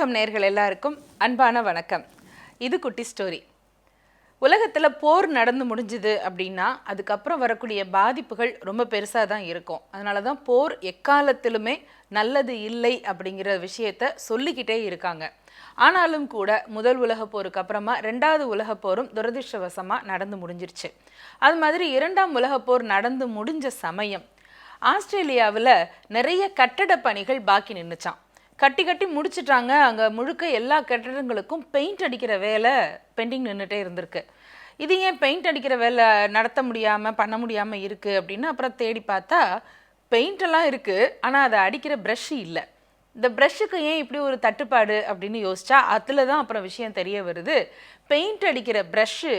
உலகம் நேர்கள் எல்லாருக்கும் அன்பான வணக்கம். இது குட்டி ஸ்டோரி உலகத்தில் போர் நடந்து முடிஞ்சுது அப்படின்னா அதுக்கப்புறம் வரக்கூடிய பாதிப்புகள் ரொம்ப பெருசாக தான் இருக்கும். அதனால தான் போர் எக்காலத்திலுமே நல்லது இல்லை அப்படிங்கிற விஷயத்த சொல்லிக்கிட்டே இருக்காங்க. ஆனாலும் கூட முதல் உலக போருக்கு அப்புறமா ரெண்டாவது உலக போரும் துரதிர்ஷ்டவசமாக நடந்து முடிஞ்சிருச்சு. அது மாதிரி இரண்டாம் உலக போர் நடந்து முடிஞ்ச சமயம் ஆஸ்திரேலியாவில் நிறைய கட்டட பணிகள் பாக்கி நின்றுச்சான் கட்டி கட்டி முடிச்சிட்டாங்க. அங்கே முழுக்க எல்லா கட்டிடங்களுக்கும் பெயிண்ட் அடிக்கிற வேலை பெண்டிங் நின்றுட்டே இருந்திருக்கு. இது ஏன் பெயிண்ட் அடிக்கிற வேலை நடத்த முடியாமல் பண்ண முடியாமல் இருக்குது அப்படின்னு அப்புறம் தேடி பார்த்தா பெயிண்டெல்லாம் இருக்குது ஆனால் அதை அடிக்கிற ப்ரஷ் இல்லை. இந்த ப்ரஷ்ஷுக்கு ஏன் இப்படி ஒரு தட்டுப்பாடு அப்படின்னு யோசிச்சா அதில் தான் அப்புறம் விஷயம் தெரிய வருது. பெயிண்ட் அடிக்கிற ப்ரஷ்ஷு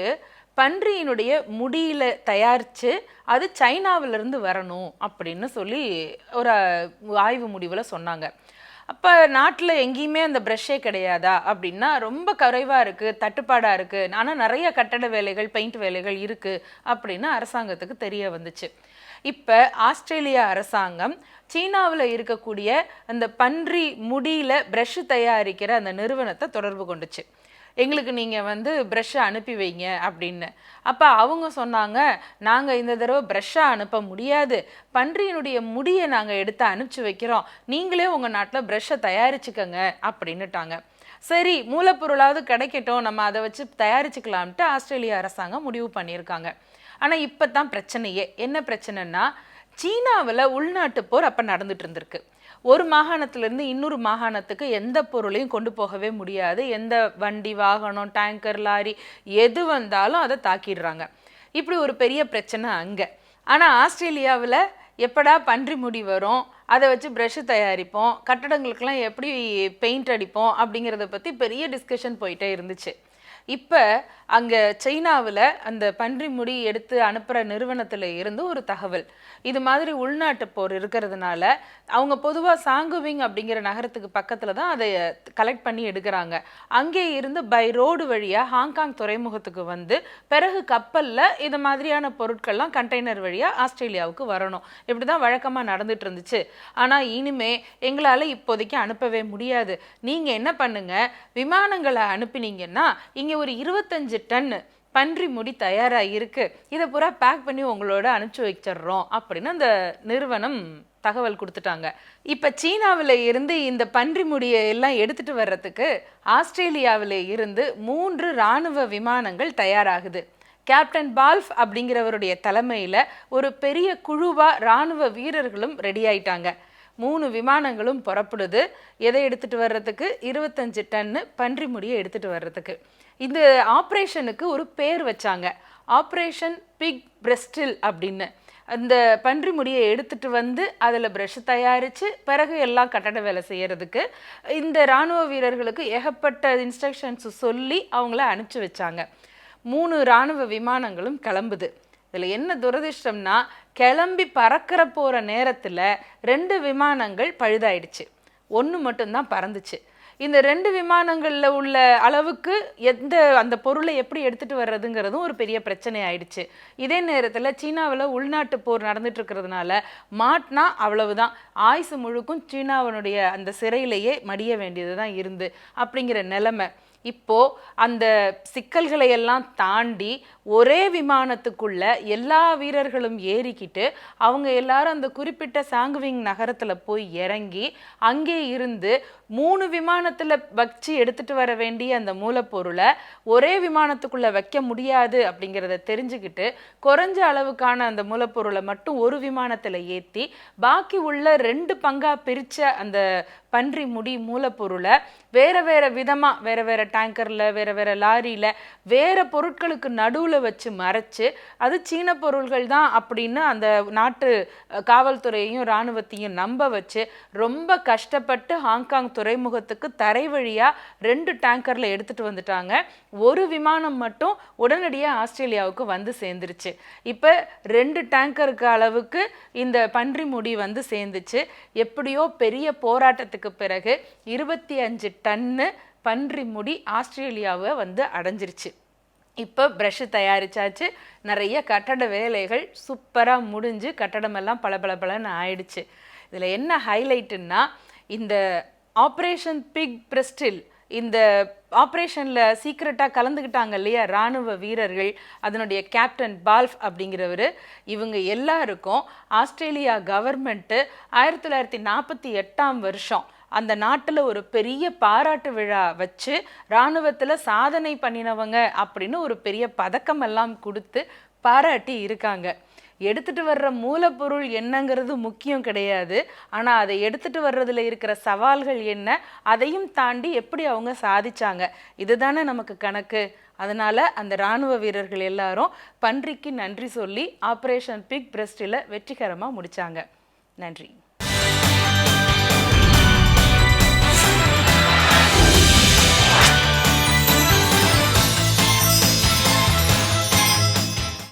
பன்றியினுடைய முடியில் தயாரித்து அது சைனாவிலிருந்து வரணும் அப்படின்னு சொல்லி ஒரு ஆய்வு முடிவில் சொன்னாங்க. அப்போ நாட்டில் எங்கேயுமே அந்த ப்ரஷ்ஷே கிடையாதா? அப்படின்னா ரொம்ப குறைவாக இருக்குது தட்டுப்பாடாக இருக்குது ஆனால் நிறைய கட்டட வேலைகள் பெயிண்ட் வேலைகள் இருக்குது அப்படின்னு அரசாங்கத்துக்கு தெரிய வந்துச்சு. இப்போ ஆஸ்திரேலியா அரசாங்கம் சீனாவில் இருக்கக்கூடிய அந்த பன்றி முடியில ப்ரஷ் தயாரிக்கிற அந்த நிறுவனத்தை தொடர்பு கொண்டுச்சு. எங்களுக்கு நீங்கள் வந்து ப்ரெஷ்ஷை அனுப்பி வைங்க அப்படின்னு. அப்போ அவங்க சொன்னாங்க நாங்கள் இந்த தடவை ப்ரெஷ்ஷாக அனுப்ப முடியாது. பன்றியினுடைய முடியை நாங்கள் எடுத்து அனுப்பிச்சி வைக்கிறோம். நீங்களே உங்கள் நாட்டில் ப்ரெஷ்ஷை தயாரிச்சுக்கோங்க அப்படின்னுட்டாங்க. சரி மூலப்பொருளாவது கிடைக்கட்டும். நம்ம அதை வச்சு தயாரிச்சுக்கலாம்ட்டு ஆஸ்திரேலிய அரசாங்கம் முடிவு பண்ணியிருக்காங்க. ஆனால் இப்போ தான் பிரச்சனையே. என்ன பிரச்சனைன்னா சீனாவில் உள்நாட்டு போர் அப்போ நடந்துட்டு இருந்திருக்கு. ஒரு மாகாணத்திலிருந்து இன்னொரு மாகாணத்துக்கு எந்த பொருளையும் கொண்டு போகவே முடியாது. எந்த வண்டி வாகனம் டேங்கர் லாரி எது வந்தாலும் அதை தாக்கிடுறாங்க. இப்படி ஒரு பெரிய பிரச்சனை அங்கே. ஆனால் ஆஸ்திரேலியாவில் எப்படா பன்றி முடி வரும்? அதை வச்சு ப்ரஷ்ஷு தயாரிப்போம். கட்டடங்களுக்கெல்லாம் எப்படி பெயிண்ட் அடிப்போம்? அப்படிங்கிறத பற்றி பெரிய டிஸ்கஷன் போயிட்டே இருந்துச்சு. இப்போ அங்கே சைனாவில் அந்த பன்றி முடி எடுத்து அனுப்புகிற நிறுவனத்தில் இருந்து ஒரு தகவல். இது மாதிரி உள்நாட்டு போர் இருக்கிறதுனால அவங்க பொதுவாக சாங்குவிங் அப்படிங்கிற நகரத்துக்கு பக்கத்தில் தான் அதை கலெக்ட் பண்ணி எடுக்கிறாங்க. அங்கே இருந்து பை ரோடு வழியாக ஹாங்காங் துறைமுகத்துக்கு வந்து பிறகு கப்பலில் இது மாதிரியான பொருட்கள்லாம் கண்டெய்னர் வழியாக ஆஸ்திரேலியாவுக்கு வரணும். இப்படி தான் வழக்கமாக நடந்துட்டு இருந்துச்சு. ஆனால் இனிமே எங்களால் இப்போதைக்கு அனுப்பவே முடியாது. நீங்கள் என்ன பண்ணுங்க? விமானங்களை அனுப்பினீங்கன்னா இங்கே இங்கே ஒரு இருபத்தஞ்சு டன் பன்றி முடி தயாராக இருக்குது இதை பூரா பேக் பண்ணி உங்களோட அனுப்பிச்சி வச்சிடுறோம் அப்படின்னு அந்த நிறுவனம் தகவல் கொடுத்துட்டாங்க. இப்போ சீனாவில் இருந்து இந்த பன்றி முடியை எல்லாம் எடுத்துகிட்டு வர்றதுக்கு ஆஸ்திரேலியாவில் இருந்து மூன்று இராணுவ விமானங்கள் தயாராகுது. கேப்டன் பால்ஃப் அப்படிங்கிறவருடைய தலைமையில் ஒரு பெரிய குழுவாக இராணுவ வீரர்களும் ரெடி ஆயிட்டாங்க. மூணு விமானங்களும் புறப்படுது. எதை எடுத்துகிட்டு வர்றதுக்கு? இருபத்தஞ்சு டன்னு பன்றி முடியை எடுத்துகிட்டு வர்றதுக்கு. இந்த ஆப்ரேஷனுக்கு ஒரு பேர் வச்சாங்க. ஆப்ரேஷன் பிக் பிரெஸ்டில் அப்படின்னு. அந்த பன்றி முடியை எடுத்துட்டு வந்து அதில் ப்ரஷ் தயாரித்து பிறகு எல்லாம் கட்டட வேலை செய்யறதுக்கு இந்த இராணுவ வீரர்களுக்கு ஏகப்பட்ட இன்ஸ்ட்ரக்ஷன்ஸ் சொல்லி அவங்கள அனுப்பிச்சி வச்சாங்க. மூணு இராணுவ விமானங்களும் கிளம்புது. இதில் என்ன துரதிர்ஷ்டம்னா கிளம்பி பறக்கிற போகிற நேரத்தில் ரெண்டு விமானங்கள் பழுதாயிடுச்சு. ஒன்று மட்டும்தான் பறந்துச்சு. இந்த ரெண்டு விமானங்களில் உள்ள அளவுக்கு எந்த அந்த பொருளை எப்படி எடுத்துகிட்டு வர்றதுங்கிறதும் ஒரு பெரிய பிரச்சனை ஆயிடுச்சு. இதே நேரத்தில் சீனாவில் உள்நாட்டு போர் நடந்துட்டு இருக்கிறதுனால மாட்டினா அவ்வளவுதான். ஆயுசு முழுக்கும் சீனாவினுடைய அந்த சிறையிலேயே மடிய வேண்டியது தான் இருந்து அப்படிங்கிற நிலைமை. இப்போது அந்த சிக்கல்களை எல்லாம் தாண்டி ஒரே விமானத்துக்குள்ள எல்லா வீரர்களும் ஏறிக்கிட்டு அவங்க எல்லாரும் அந்த குறிப்பிட்ட சாங்குவிங் நகரத்தில் போய் இறங்கி அங்கே இருந்து மூணு விமானத்தில் வச்சு எடுத்துகிட்டு வர வேண்டிய அந்த மூலப்பொருளை ஒரே விமானத்துக்குள்ளே வைக்க முடியாது அப்படிங்கிறத தெரிஞ்சுக்கிட்டு குறைஞ்ச அளவுக்கான அந்த மூலப்பொருளை மட்டும் ஒரு விமானத்தில் ஏற்றி பாக்கி உள்ள ரெண்டு பங்காக பிரித்த அந்த பன்றி முடி மூலப்பொருளை வேறு வேறு விதமாக வேறு வேறு டேங்கரில் வேறு வேறு லாரியில் வேறு பொருட்களுக்கு நடுவில் வச்சு மறைச்சு அது சீன பொருள்கள் தான் அப்படின்னு அந்த நாட்டு காவல்துறையையும் இராணுவத்தையும் நம்ப வச்சு ரொம்ப கஷ்டப்பட்டு ஹாங்காங் துறைமுகத்துக்கு தரை வழியாக ரெண்டு டேங்கரில் எடுத்துகிட்டு வந்துட்டாங்க. ஒரு விமானம் மட்டும் உடனடியாக ஆஸ்திரேலியாவுக்கு வந்து சேர்ந்துருச்சு. இப்போ ரெண்டு டேங்கருக்கு அளவுக்கு இந்த பன்றி முடி வந்து சேர்ந்துச்சு. எப்படியோ பெரிய போராட்டத்துக்கு பிறகு இருபத்தி அஞ்சு டன்னு பன்றி முடி ஆஸ்திரேலியாவை வந்து அடைஞ்சிருச்சு. இப்போ ப்ரஷ்ஷு தயாரிச்சாச்சு. நிறைய கட்டட வேலைகள் சூப்பராக முடிஞ்சு கட்டடமெல்லாம் பளபளபளன்னு ஆயிடுச்சு. இதில் என்ன ஹைலைட்டுன்னா இந்த ஆப்ரேஷன் பிக் பிரஸ்டில் இந்த ஆப்ரேஷனில் சீக்ரெட்டாக கலந்துக்கிட்டாங்க இல்லையா ராணுவ வீரர்கள் அதனுடைய கேப்டன் பால்ஃப் அப்படிங்கிறவர் இவங்க எல்லாருக்கும் ஆஸ்திரேலியா கவர்மெண்ட்டு ஆயிரத்தி தொள்ளாயிரத்தி நாற்பத்தி எட்டாம் வருஷம் அந்த நாட்டில் ஒரு பெரிய பாராட்டு விழா வச்சு இராணுவத்தில் சாதனை பண்ணினவங்க அப்படின்னு ஒரு பெரிய பதக்கம் எல்லாம் கொடுத்து பாராட்டி இருக்காங்க. எடுத்துட்டு வர்ற மூலப்பொருள் என்னங்கிறது முக்கியம் கிடையாது. ஆனால் அதை எடுத்துட்டு வர்றதுல இருக்கிற சவால்கள் என்ன அதையும் தாண்டி எப்படி அவங்க சாதிச்சாங்க. இதுதானே நமக்கு கணக்கு. அதனால் அந்த ராணுவ வீரர்கள் எல்லாரும் பன்றிக்கு நன்றி சொல்லி ஆப்ரேஷன் பிக் பிரஸ்டில் வெற்றிகரமாக முடிச்சாங்க. நன்றி.